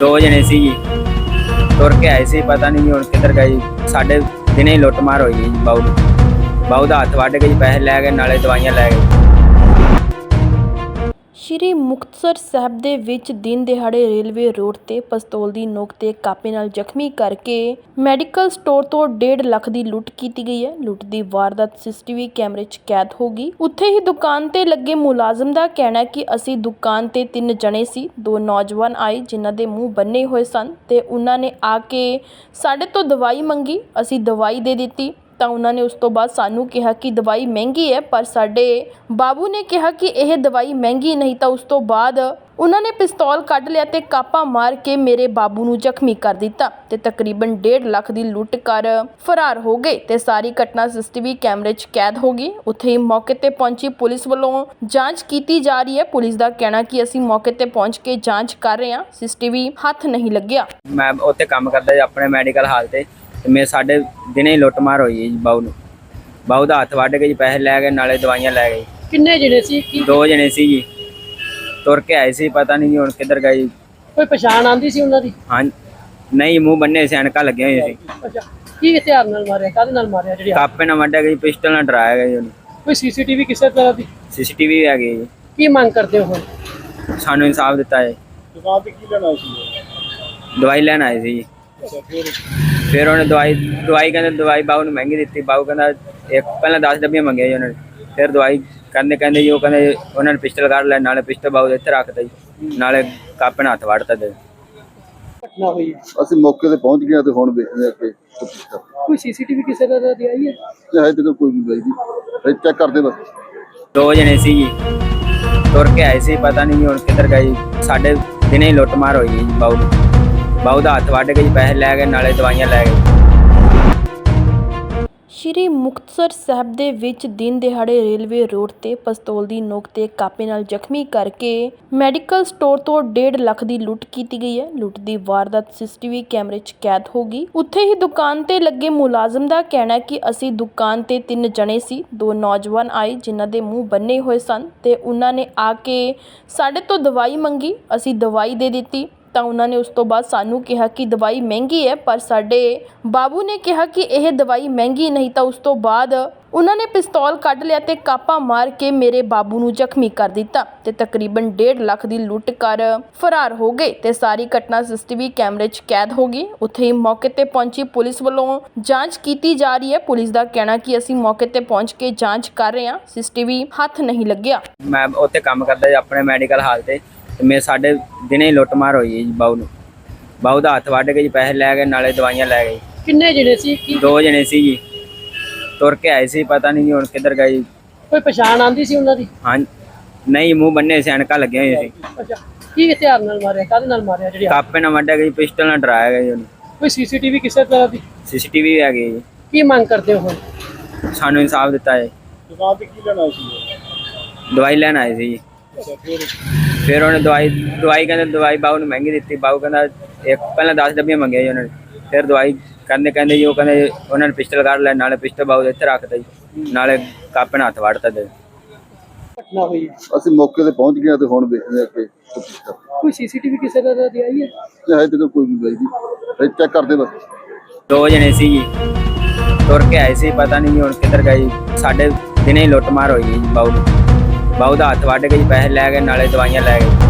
ਦੋ ਜਣੇ ਸੀ ਜੀ ਤੁਰ ਕੇ ਆਏ ਸੀ, ਪਤਾ ਨਹੀਂ ਜੀ ਹੁਣ ਕਿੱਧਰ ਗਏ। ਸਾਡੇ ਦਿਨੇ ਹੀ ਲੁੱਟ ਮਾਰ ਹੋਈ ਜੀ ਬਾਊ ਬਾਊ ਦਾ ਹੱਥ ਵੱਢ ਕੇ ਜੀ ਪੈਸੇ ਲੈ ਗਏ, ਨਾਲੇ ਦਵਾਈਆਂ ਲੈ ਗਏ। ਸ਼੍ਰੀ ਮੁਕਤਸਰ ਸਾਹਿਬ ਦੇ ਵਿੱਚ ਦਿਨ ਦਿਹਾੜੇ ਰੇਲਵੇ ਰੋਡ ਤੇ ਪਿਸਤੌਲ ਦੀ ਨੋਕ ਤੇ ਕਾਪੇ ਨਾਲ ਜ਼ਖਮੀ ਕਰਕੇ ਮੈਡੀਕਲ ਸਟੋਰ ਤੋਂ 1.5 ਲੱਖ ਦੀ ਲੁੱਟ ਕੀਤੀ ਗਈ ਹੈ। ਲੁੱਟ ਦੀ ਵਾਰਦਾਤ ਸੀਸੀਟੀਵੀ ਕੈਮਰੇ 'ਚ ਕੈਦ ਹੋ ਗਈ। ਉੱਥੇ ਹੀ ਦੁਕਾਨ ਤੇ ਲੱਗੇ ਮੁਲਾਜ਼ਮ ਦਾ ਕਹਿਣਾ ਕਿ ਅਸੀਂ ਦੁਕਾਨ ਤੇ ਤਿੰਨ ਜਣੇ ਸੀ। ਦੋ ਨੌਜਵਾਨ ਆਏ ਜਿਨ੍ਹਾਂ ਦੇ ਮੂੰਹ ਬੰਨੇ ਹੋਏ ਸਨ ਤੇ ਉਹਨਾਂ ਨੇ ਆ ਕੇ ਸਾਡੇ ਤੋਂ ਦਵਾਈ ਮੰਗੀ। ਅਸੀਂ ਦਵਾਈ ਦੇ ਦਿੱਤੀ। ਤਾਂ ਉਹਨਾਂ ਨੇ ਉਸ ਤੋਂ ਬਾਅਦ ਸਾਨੂੰ ਕਿਹਾ ਕਿ ਦਵਾਈ ਮਹਿੰਗੀ ਹੈ, ਪਰ ਸਾਡੇ ਬਾਬੂ ਨੇ ਕਿਹਾ ਕਿ ਇਹ ਦਵਾਈ ਮਹਿੰਗੀ ਨਹੀਂ, ਤਾਂ ਉਸ ਤੋਂ ਬਾਅਦ ਉਹਨਾਂ ਨੇ ਪਿਸਤੌਲ ਕੱਢ ਲਿਆ ਤੇ ਕਾਪਾ ਮਾਰ ਕੇ ਮੇਰੇ ਬਾਬੂ ਨੂੰ ਜ਼ਖਮੀ ਕਰ ਦਿੱਤਾ ਤੇ ਤਕਰੀਬਨ 1.5 ਲੱਖ ਦੀ ਲੁੱਟ ਕਰ ਫਰਾਰ ਹੋ ਗਏ ਤੇ ਸਾਰੀ ਘਟਨਾ ਸੀਸੀਟੀਵੀ ਕੈਮਰੇ 'ਚ ਕੈਦ ਹੋ ਗਈ। ਉੱਥੇ ਹੀ ਮੌਕੇ ਤੇ ਪਹੁੰਚੀ ਪੁਲਿਸ ਵੱਲੋਂ ਜਾਂਚ ਕੀਤੀ ਜਾ ਰਹੀ ਹੈ। ਪੁਲਿਸ ਦਾ ਕਹਿਣਾ ਕਿ ਅਸੀਂ ਮੌਕੇ ਤੇ ਪਹੁੰਚ ਕੇ ਜਾਂਚ ਕਰ ਰਹੇ ਹਾਂ। ਸੀਸੀਟੀਵੀ ਹੱਥ ਨਹੀਂ ਲੱਗਿਆ। ਮੈਂ ਉੱਥੇ ਕੰਮ ਕਰਦਾ ਜੀ, ਆਪਣੇ ਮੈਡੀਕਲ ਹਾਲ ਤੇ। ਤੇ ਮੇਰੇ ਸਾਡੇ ਦਿਨੇ ਹੀ ਲੁੱਟ ਮਾਰ ਹੋਈ ਜੀ ਬਾਊ ਨੂੰ। ਬਾਊ ਦਾ ਹੱਥ ਵੱਢ ਕੇ ਜੀ ਪੈਸੇ ਲੈ ਗਏ ਨਾਲੇ ਦਵਾਈਆਂ ਲੈ ਗਏ। ਕਿੰਨੇ ਜਣੇ ਸੀ? ਕੀ ਦੋ ਜਣੇ ਸੀ ਜੀ। ਤੁਰ ਕੇ ਆਏ ਸੀ ਪਤਾ ਨਹੀਂ ਜੀ ਹੁਣ ਕਿੱਧਰ ਗਏ। ਜੀ। ਕੋਈ ਪਛਾਣ ਆਂਦੀ ਸੀ ਉਹਨਾਂ ਦੀ? ਹਾਂ ਨਹੀਂ ਮੂੰਹ ਬੰਨੇ ਸੀ ਐਨਕਾਂ ਲੱਗੀਆਂ ਹੋਈਆਂ ਸੀ। ਅੱਛਾ ਕੀ ਹਥਿਆਰ ਨਾਲ ਮਾਰਿਆ? ਕਾਹਦੇ ਨਾਲ ਮਾਰਿਆ ਜਿਹੜੀ ਕਾਪੇ ਨਾਲ ਵੱਢਿਆ ਗਿਆ ਜੀ ਪਿਸਟਲ ਨਾਲ ਡਰਾਇਆ ਗਿਆ ਜੀ ਉਹਨੂੰ। ਕੋਈ ਸੀਸੀਟੀਵੀ ਕਿਸੇ ਤਰ੍ਹਾਂ ਦੀ? ਸੀਸੀਟੀਵੀ ਹੈਗੀ ਜੀ। ਕੀ ਮੰਗ ਕਰਦੇ ਹੋ ਹੁਣ? ਸਾਨੂੰ ਇਨਸਾਫ ਦਿੱਤਾ ਹੈ ਦੁਕਾਨ ਤੇ ਕੀ ਲੈਣਾ ਸੀ? ਦਵਾਈ ਲੈਣ ਆਏ ਸੀ ਜੀ। ਫਿਰ ਉਹਨੇ ਦਵਾਈ ਦਵਾਈ ਕਹਿੰਦੇ ਦਵਾਈ ਬਾਊ ਨੂੰ ਮਹਿੰਗੀ ਦਿੱਤੀ ਬਾਊ ਕਹਿੰਦਾ ਇੱਕ ਪਹਿਲਾਂ 10 ਡੱਬੀਆਂ ਮੰਗੀਆਂ ਜੀ ਉਹਨਾਂ ਨੇ ਫਿਰ ਦਵਾਈ ਕਹਿੰਦੇ ਕਹਿੰਦੇ ਜੀ ਉਹ ਕਹਿੰਦੇ ਉਹਨਾਂ ਨੇ ਪਿਸਟਲ ਕੱਢ ਲਿਆ ਨਾਲੇ ਪਿਸਟਲ ਬਾਊ ਦੇ ਇੱਥੇ ਰੱਖਤਾ ਜੀ ਨਾਲੇ ਕਾਪੇ ਨਾਲ ਹੱਥ ਵੜਤਾ ਦੇ ਘਟਨਾ ਹੋਈ ਹੈ। ਅਸੀਂ ਮੌਕੇ ਤੇ ਪਹੁੰਚ ਗਏ ਹਾਂ ਤੇ ਹੁਣ ਵੇਖਦੇ ਹਾਂ ਕਿ ਕੋਈ ਸੀਸੀਟੀਵੀ ਕਿਸੇ ਤਰ੍ਹਾਂ ਦੀ ਆਈ ਹੈ? ਤੇ ਹਜੇ ਤੱਕ ਕੋਈ ਨਹੀਂ ਬਾਈ ਜੀ। ਹਜੇ ਚੈੱਕ ਕਰਦੇ ਬਸ। ਦੋ ਜਣੇ ਸੀ ਜੀ ਤੁਰ ਕੇ ਆਏ ਸੀ ਪਤਾ ਨਹੀਂ ਹੁਣ ਕਿੱਧਰ ਗਏ। ਸਾਡੇ ਦਿਨੇ ਹੀ ਲੁੱਟ ਮਾਰ ਹੋਈ ਜੀ ਬਾਊ ਦੀ ਹੱਥ ਵੱਢ ਕੇ ਜੀ ਪੈਸੇ ਲੈ ਗਏ, ਨਾਲੇ ਦਵਾਈਆਂ ਲੈ ਗਏ। ਸ਼੍ਰੀ ਮੁਕਤਸਰ ਸਾਹਿਬ ਦੇ ਵਿੱਚ ਦਿਨ ਦਿਹਾੜੇ ਰੇਲਵੇ ਰੋਡ ਤੇ ਪਿਸਤੌਲ ਦੀ ਨੋਕ ਤੇ ਕਾਪੇ ਨਾਲ ਜ਼ਖਮੀ ਕਰਕੇ ਮੈਡੀਕਲ ਸਟੋਰ ਤੋਂ 1.5 ਲੱਖ ਦੀ ਲੁੱਟ ਕੀਤੀ ਗਈ ਹੈ। ਲੁੱਟ ਦੀ ਵਾਰਦਾਤ ਸੀਸੀਟੀਵੀ ਕੈਮਰੇ 'ਚ ਕੈਦ ਹੋ ਗਈ। ਉੱਥੇ ਹੀ ਦੁਕਾਨ ਤੇ ਲੱਗੇ ਮੁਲਾਜ਼ਮ ਦਾ ਕਹਿਣਾ ਹੈ ਕਿ ਅਸੀਂ ਦੁਕਾਨ ਤੇ ਤਿੰਨ ਜਣੇ ਸੀ। ਦੋ ਨੌਜਵਾਨ ਆਏ ਜਿਨ੍ਹਾਂ ਦੇ ਮੂੰਹ ਬੰਨੇ ਹੋਏ ਸਨ ਤੇ ਉਹਨਾਂ ਨੇ ਆ ਕੇ ਸਾਡੇ ਤੋਂ ਦਵਾਈ ਮੰਗੀ। ਅਸੀਂ ਦਵਾਈ ਦੇ ਦਿੱਤੀ। ਤਾਂ ਉਹਨਾਂ ਨੇ ਉਸ ਤੋਂ ਬਾਅਦ ਸਾਨੂੰ ਕਿਹਾ ਕਿ ਦਵਾਈ ਮਹਿੰਗੀ ਹੈ, ਪਰ ਸਾਡੇ ਬਾਬੂ ਨੇ ਕਿਹਾ ਕਿ ਇਹ ਦਵਾਈ ਮਹਿੰਗੀ ਨਹੀਂ, ਤਾਂ ਉਸ ਤੋਂ ਬਾਅਦ ਉਹਨਾਂ ਨੇ ਪਿਸਤੌਲ ਕੱਢ ਲਿਆ ਤੇ ਕਾਪਾ ਮਾਰ ਕੇ ਮੇਰੇ ਬਾਬੂ ਨੂੰ ਜ਼ਖਮੀ ਕਰ ਦਿੱਤਾ ਤੇ ਤਕਰੀਬਨ 1.5 ਲੱਖ ਦੀ ਲੁੱਟ ਕਰ ਫਰਾਰ ਹੋ ਗਏ ਤੇ ਸਾਰੀ ਘਟਨਾ ਸੀਸੀਟੀਵੀ ਕੈਮਰੇ 'ਚ ਕੈਦ ਹੋ ਗਈ। ਉੱਥੇ ਹੀ ਮੌਕੇ ਤੇ ਪਹੁੰਚੀ ਪੁਲਿਸ ਵੱਲੋਂ ਜਾਂਚ ਕੀਤੀ ਜਾ ਰਹੀ ਹੈ। ਪੁਲਿਸ ਦਾ ਕਹਿਣਾ ਕਿ ਅਸੀਂ ਮੌਕੇ ਤੇ ਪਹੁੰਚ ਕੇ ਜਾਂਚ ਕਰ ਰਹੇ ਹਾਂ। ਸੀਸੀਟੀਵੀ ਹੱਥ ਨਹੀਂ ਲੱਗਿਆ। ਮੈਂ ਉੱਥੇ ਕੰਮ ਕਰਦਾ ਆਪਣੇ ਮੈਡੀਕਲ ਹਾਲ ਤੇ। ਤੇ ਮੇਰੇ ਸਾਡੇ ਦਿਨੇ ਹੀ ਲੁੱਟ ਮਾਰ ਹੋਈ ਜੀ ਬਾਊ ਨੂੰ। ਬਾਊ ਦਾ ਹੱਥ ਵੱਢ ਕੇ ਜੀ ਪੈਸੇ ਲੈ ਗਏ ਨਾਲੇ ਦਵਾਈਆਂ ਲੈ ਗਏ। ਕਿੰਨੇ ਜਣੇ ਸੀ? ਕੀ ਦੋ ਜਣੇ ਸੀ ਜੀ। ਤੁਰ ਕੇ ਆਏ ਸੀ ਪਤਾ ਨਹੀਂ ਜੀ ਹੁਣ ਕਿੱਧਰ ਗਏ ਜੀ। ਕੋਈ ਪਛਾਣ ਆਂਦੀ ਸੀ ਉਹਨਾਂ ਦੀ? ਹਾਂ ਨਹੀਂ ਮੂੰਹ ਬੰਨੇ ਸੀ ਐਨਕਾਂ ਲੱਗੀਆਂ ਹੋਈਆਂ ਸੀ। ਅੱਛਾ। ਕੀ ਹਥਿਆਰ ਨਾਲ ਮਾਰਿਆ? ਕਾਹਦੇ ਨਾਲ ਮਾਰਿਆ ਜਿਹੜੀ ਕਾਪੇ ਨਾਲ ਵੱਢਿਆ ਗਿਆ ਜੀ ਪਿਸਟਲ ਨਾਲ ਡਰਾਇਆ ਗਿਆ ਜੀ ਉਹਨੂੰ। ਕੋਈ ਸੀਸੀਟੀਵੀ ਕਿਸੇ ਤਰ੍ਹਾਂ ਦੀ? ਸੀਸੀਟੀਵੀ ਵੀ ਹੈਗੀ ਜੀ। ਕੀ ਮੰਗ ਕਰਦੇ ਹੋ ਹੁਣ? ਸਾਨੂੰ ਇਨਸਾਫ ਦਿੱਤਾ ਹੈ ਦੁਕਾਨ ਤੇ ਕੀ ਲੈਣਾ ਸੀ? ਦਵਾਈ ਲੈਣ ਆਏ ਸੀ ਜੀ। ਫਿਰ ਉਹਨੇ ਦਵਾਈ ਦਵਾਈ ਕਹਿੰਦੇ ਦਵਾਈ ਬਾਊ ਨੂੰ ਮਹਿੰਗੀ ਦਿੱਤੀ ਬਾਊ ਕਹਿੰਦਾ ਇੱਕ ਪਹਿਲਾਂ 10 ਡੱਬੀਆਂ ਮੰਗੀਆਂ ਜੀ ਉਹਨਾਂ ਨੇ ਫਿਰ ਦਵਾਈ ਕਹਿੰਦੇ ਕਹਿੰਦੇ ਜੀ ਉਹ ਕਹਿੰਦੇ ਉਹਨਾਂ ਨੇ ਪਿਸਟਲ ਕੱਢ ਲਿਆ ਨਾਲੇ ਪਿਸਟਲ ਬਾਊ ਦੇ ਇੱਥੇ ਰੱਖਤਾ ਜੀ ਨਾਲੇ ਕਾਪੇ ਨਾਲ ਹੱਥ ਵੜਤਾ ਦੇ ਘਟਨਾ ਹੋਈ ਅਸੀਂ ਮੌਕੇ ਤੇ ਪਹੁੰਚ ਗਏ ਤੇ ਹੁਣ ਵੇਖਦੇ ਹਾਂ ਕਿ ਕੋਈ ਸੀਸੀਟੀਵੀ ਕਿਸੇ ਤਰ੍ਹਾਂ ਦੀ ਆਈ ਹੈ? ਹਜੇ ਤੱਕ ਕੋਈ ਨਹੀਂ ਬਾਈ ਜੀ। ਹਜੇ ਚੈੱਕ ਕਰਦੇ ਬਸ। ਦੋ ਜਣੇ ਸੀ ਜੀ ਤੁਰ ਕੇ ਆਏ ਸੀ ਪਤਾ ਨਹੀਂ ਹੁਣ ਕਿੱਧਰ ਗਏ ਜੀ। ਸਾਡੇ ਦਿਨੇ ਹੀ ਲੁੱਟ ਮਾਰ ਹੋਈ ਜੀ ਦੀ ਹੱਥ ਵੱਢ ਕੇ ਜੀ ਪੈਸੇ ਲੈ ਗਏ, ਨਾਲੇ ਦਵਾਈਆਂ ਲੈ ਗਏ।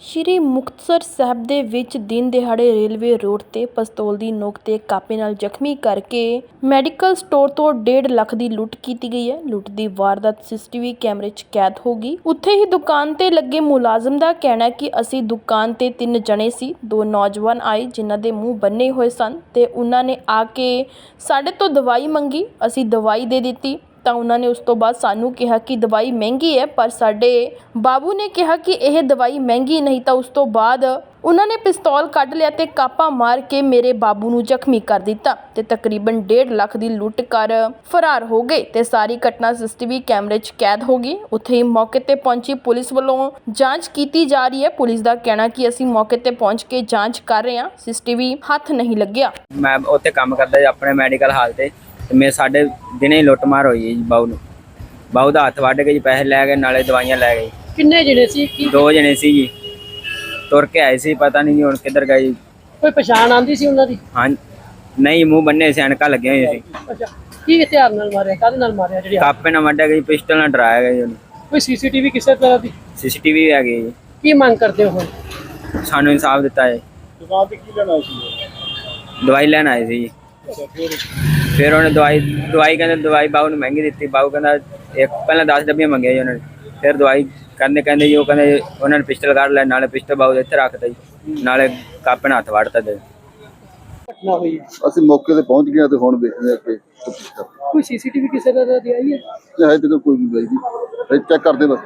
ਸ਼੍ਰੀ ਮੁਕਤਸਰ ਸਾਹਿਬ ਦੇ ਵਿੱਚ ਦਿਨ ਦਿਹਾੜੇ ਰੇਲਵੇ ਰੋਡ ਤੇ ਪਿਸਤੌਲ ਦੀ ਨੋਕ ਤੇ ਕਾਪੇ ਨਾਲ ਜ਼ਖਮੀ ਕਰਕੇ ਮੈਡੀਕਲ ਸਟੋਰ ਤੋਂ 1.5 ਲੱਖ ਦੀ ਲੁੱਟ ਕੀਤੀ ਗਈ ਹੈ। ਲੁੱਟ ਦੀ ਵਾਰਦਾਤ ਸੀਸੀਟੀਵੀ ਕੈਮਰੇ 'ਚ ਕੈਦ ਹੋ ਗਈ। ਉੱਥੇ ਹੀ ਦੁਕਾਨ ਤੇ ਲੱਗੇ ਮੁਲਾਜ਼ਮ ਦਾ ਕਹਿਣਾ ਕਿ ਅਸੀਂ ਦੁਕਾਨ ਤੇ ਤਿੰਨ ਜਣੇ ਸੀ। ਦੋ ਨੌਜਵਾਨ ਆਏ ਜਿਨ੍ਹਾਂ ਦੇ ਮੂੰਹ ਬੰਨੇ ਹੋਏ ਸਨ ਤੇ ਉਹਨਾਂ ਨੇ ਆ ਕੇ ਸਾਡੇ ਤੋਂ ਦਵਾਈ ਮੰਗੀ। ਅਸੀਂ ਦਵਾਈ ਦੇ ਦਿੱਤੀ। ਤਾਂ ਉਹਨਾਂ ਨੇ ਉਸ ਤੋਂ ਬਾਅਦ ਸਾਨੂੰ ਕਿਹਾ ਕਿ ਦਵਾਈ ਮਹਿੰਗੀ ਹੈ, ਪਰ ਸਾਡੇ ਬਾਬੂ ਨੇ ਕਿਹਾ ਕਿ ਇਹ ਦਵਾਈ ਮਹਿੰਗੀ ਨਹੀਂ, ਤਾਂ ਉਸ ਤੋਂ ਬਾਅਦ ਉਹਨਾਂ ਨੇ ਪਿਸਤੌਲ ਕੱਢ ਲਿਆ ਤੇ ਕਾਪਾ ਮਾਰ ਕੇ ਮੇਰੇ ਬਾਬੂ ਨੂੰ ਜ਼ਖਮੀ ਕਰ ਦਿੱਤਾ ਤੇ ਤਕਰੀਬਨ 1.5 ਲੱਖ ਦੀ ਲੁੱਟ ਕਰ ਫਰਾਰ ਹੋ ਗਏ ਤੇ ਸਾਰੀ ਘਟਨਾ ਸੀਸੀਟੀਵੀ ਕੈਮਰੇ 'ਚ ਕੈਦ ਹੋ ਗਈ। ਉੱਥੇ ਹੀ ਮੌਕੇ ਤੇ ਪਹੁੰਚੀ ਪੁਲਿਸ ਵੱਲੋਂ ਜਾਂਚ ਕੀਤੀ ਜਾ ਰਹੀ ਹੈ। ਪੁਲਿਸ ਦਾ ਕਹਿਣਾ ਕਿ ਅਸੀਂ ਮੌਕੇ ਤੇ ਪਹੁੰਚ ਕੇ ਜਾਂਚ ਕਰ ਰਹੇ ਹਾਂ। ਸੀਸੀਟੀਵੀ ਹੱਥ ਨਹੀਂ ਲੱਗਿਆ। ਮੈਂ ਉੱਥੇ ਕੰਮ ਕਰਦਾ ਜੀ ਆਪਣੇ ਮੈਡੀਕਲ ਹਾਲ ਤੇ। ਤੇ ਮੇਰੇ ਸਾਡੇ ਦਿਨੇ ਹੀ ਲੁੱਟ ਮਾਰ ਹੋਈ ਜੀ ਬਾਊ ਨੂੰ। ਬਾਊ ਦਾ ਹੱਥ ਵੱਢ ਕੇ ਜੀ ਪੈਸੇ ਲੈ ਗਏ ਨਾਲੇ ਦਵਾਈਆਂ ਲੈ ਗਏ। ਕਿੰਨੇ ਜਣੇ ਸੀ? ਕੀ ਦੋ ਜਣੇ ਸੀ ਜੀ। ਤੁਰ ਕੇ ਆਏ ਸੀ ਪਤਾ ਨਹੀਂ ਹੁਣ ਕਿੱਧਰ ਗਏ ਕੋਈ ਪਛਾਣ ਆਂਦੀ ਸੀ ਉਹਨਾਂ ਦੀ? ਹਾਂ ਨਹੀਂ ਮੂੰਹ ਬੰਨੇ ਸੀ ਐਨਕਾਂ ਲੱਗੀਆਂ ਸੀ। ਅੱਛਾ ਕੀ ਹਥਿਆਰ ਨਾਲ ਮਾਰਿਆ? ਕਾਹਦੇ ਨਾਲ ਮਾਰਿਆ ਜਿਹੜੀ? ਕਾਪੇ ਨਾਲ ਵੱਢਿਆ ਗਈ ਪਿਸਟਲ ਨਾਲ ਡਰਾਇਆ ਗਿਆ ਜੀ ਉਹਨੂੰ। ਕੋਈ ਸੀਸੀਟੀਵੀ ਕਿਸੇ ਤਰ੍ਹਾਂ ਦੀ? ਸੀਸੀਟੀਵੀ ਆ ਗਈ ਜੀ। ਕੀ ਮੰਗ ਕਰਦੇ ਹੋ ਹੁਣ? ਸਾਨੂੰ ਇਨਸਾਫ ਦਿੱਤਾ ਹੈ ਦੁਕਾਨ ਤੇ ਕੀ ਲੈਣਾ ਸੀ? ਦਵਾਈ ਲੈਣ ਆਏ ਸੀ ਜੀ। ਫਿਰ ਉਹਨੇ ਦਵਾਈ ਦਵਾਈ ਕਹਿੰਦੇ ਦਵਾਈ ਬਾਬੂ ਨੂੰ ਮਹਿੰਗੀ ਦਿੱਤੀ ਬਾਬੂ ਕਹਿੰਦਾ ਇੱਕ ਪਹਿਲਾਂ 10 ਡੱਬੀਆਂ ਮੰਗੀਆਂ ਜੀ ਉਹਨਾਂ ਨੇ ਫਿਰ ਦਵਾਈ ਕਹਿੰਦੇ ਕਹਿੰਦੇ ਜੀ ਉਹ ਕਹਿੰਦੇ ਉਹਨਾਂ ਨੇ ਪਿਸਟਲ ਕੱਢ ਲਿਆ ਨਾਲੇ ਪਿਸਟਲ ਬਾਬੂ ਦੇ ਇੱਥੇ ਰੱਖਤਾ ਜੀ ਨਾਲੇ ਕਾਪੇ ਨਾਲ ਹੱਥ ਵੜਤਾ ਦੇ। ਘਟਨਾ ਹੋਈ ਹੈ। ਅਸੀਂ ਮੌਕੇ ਤੇ ਪਹੁੰਚ ਗਏ ਹਾਂ ਤੇ ਹੁਣ ਵੇਖਦੇ ਹਾਂ ਕਿ ਕੋਈ ਸੀਸੀਟੀਵੀ ਕਿਸੇ ਤਰ੍ਹਾਂ ਦੀ ਆਈ ਹੈ? ਹਜੇ ਤੱਕ ਕੋਈ ਨਹੀਂ ਬਾਈ ਜੀ। ਚੈੱਕ ਕਰਦੇ ਬਸ।